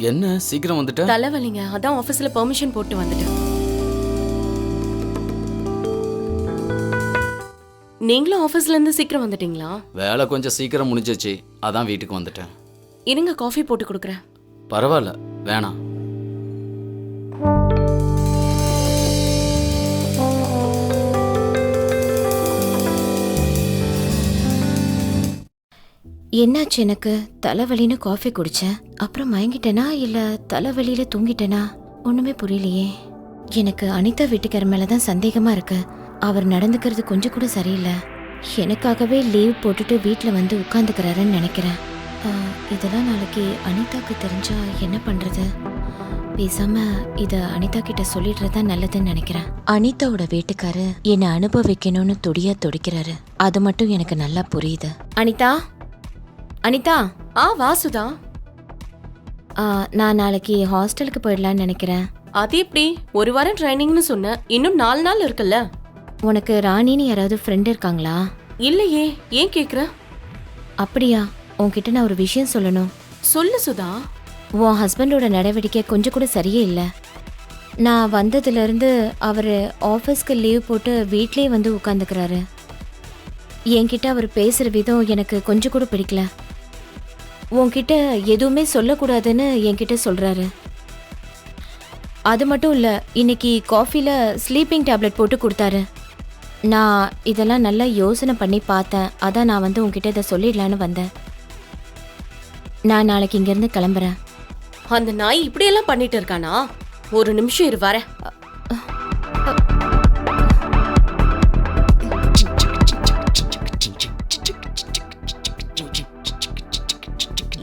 என்ன? சீக்கிரம் வந்துட்ட? தலைவலிங்க. அதான் ஆபீஸ்ல பெர்மிஷன் போட்டு வந்துட்டேன். நீங்களும் ஆபீஸ்ல இருந்து சீக்கிரம் வந்துட்டீங்களா? வேலை கொஞ்சம் சீக்கிரம் முடிஞ்சிச்சு. அதான் வீட்டுக்கு வந்துட்டேன். இருங்க காஃபி போட்டு கொடுக்குறேன். பரவாயில்ல. வேணாம். என்னாச்சு எனக்கு? தலைவலின்னு காஃபி குடிச்சேன். அப்புறம் மயங்கிட்டேனா? இல்ல தலைவலியில தூங்கிட்டேனா? ஒண்ணுமே புரியலையே. எனக்கு அனிதா வீட்டுக்கார மேலே தான் சந்தேகமா இருக்கு. அவர் நடந்துக்கிறது கொஞ்சம் கூட சரியில்லை. எனக்காகவே லீவ் போட்டுட்டு வீட்டில் வந்து உட்காந்துக்கிறாருன்னு நினைக்கிறேன். இதெல்லாம் நாளைக்கு அனிதாக்கு தெரிஞ்சா என்ன பண்றது? பேசாம இத அனிதா கிட்ட சொல்லிடுறதா நல்லதுன்னு நினைக்கிறேன். அனிதாவோட வீட்டுக்காரு என்னை அனுபவிக்கணும்னு துடியா துடிக்கிறாரு. அது மட்டும் எனக்கு நல்லா புரியுது. அனிதா? அனிதா ஆ வாசுதா ஆ, நான் நாளைக்கு ஹாஸ்டலுக்கு போயிடலான்னு நினைக்கிறேன். அது எப்படி? ஒரு வாரம் ட்ரைனிங்னு சொன்ன இன்னும் நாலு நாள் இருக்குல்ல? உனக்கு ராணின்னு யாராவது ஃப்ரெண்ட் இருக்காங்களா? இல்லையே ஏன் கேக்குற? அப்படியா உன்கிட்ட நான் ஒரு விஷயம் சொல்லணும். சொல்லு சுதா. உன் ஹஸ்பண்டோட நடவடிக்கை கொஞ்சம் கூட சரியே இல்லை. நான் வந்ததுலேருந்து அவர் ஆஃபீஸ்க்கு லீவ் போட்டு வீட்லயே வந்து உட்காந்துக்கிறாரு என்கிட்ட அவர் பேசுகிற விதம் எனக்கு கொஞ்சம் கூட பிடிக்கல. உன்கிட்ட எதுவுமே சொல்லக்கூடாதுன்னு என்கிட்ட சொல்கிறாரு அது மட்டும் இல்லை இன்னைக்கு காஃபியில் ஸ்லீப்பிங் டேப்லெட் போட்டு கொடுத்தாரு. நான் இதெல்லாம் நல்லா யோசனை பண்ணி பார்த்தேன். அதான் நான் வந்து உன்கிட்ட இதை சொல்லிடலான்னு வந்தேன். நான் நாளைக்கு இங்கேருந்து கிளம்புறேன். அந்த நாய் இப்படியெல்லாம் பண்ணிட்டு இருக்கானா? ஒரு நிமிஷம் இரு வரேன்.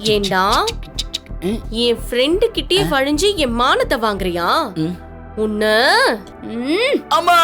ஏண்டா? என் ஃப்ரெண்டு கிட்டே வழிஞ்சு என் மானத்தை வாங்குறியா. உன்ன? அம்மா!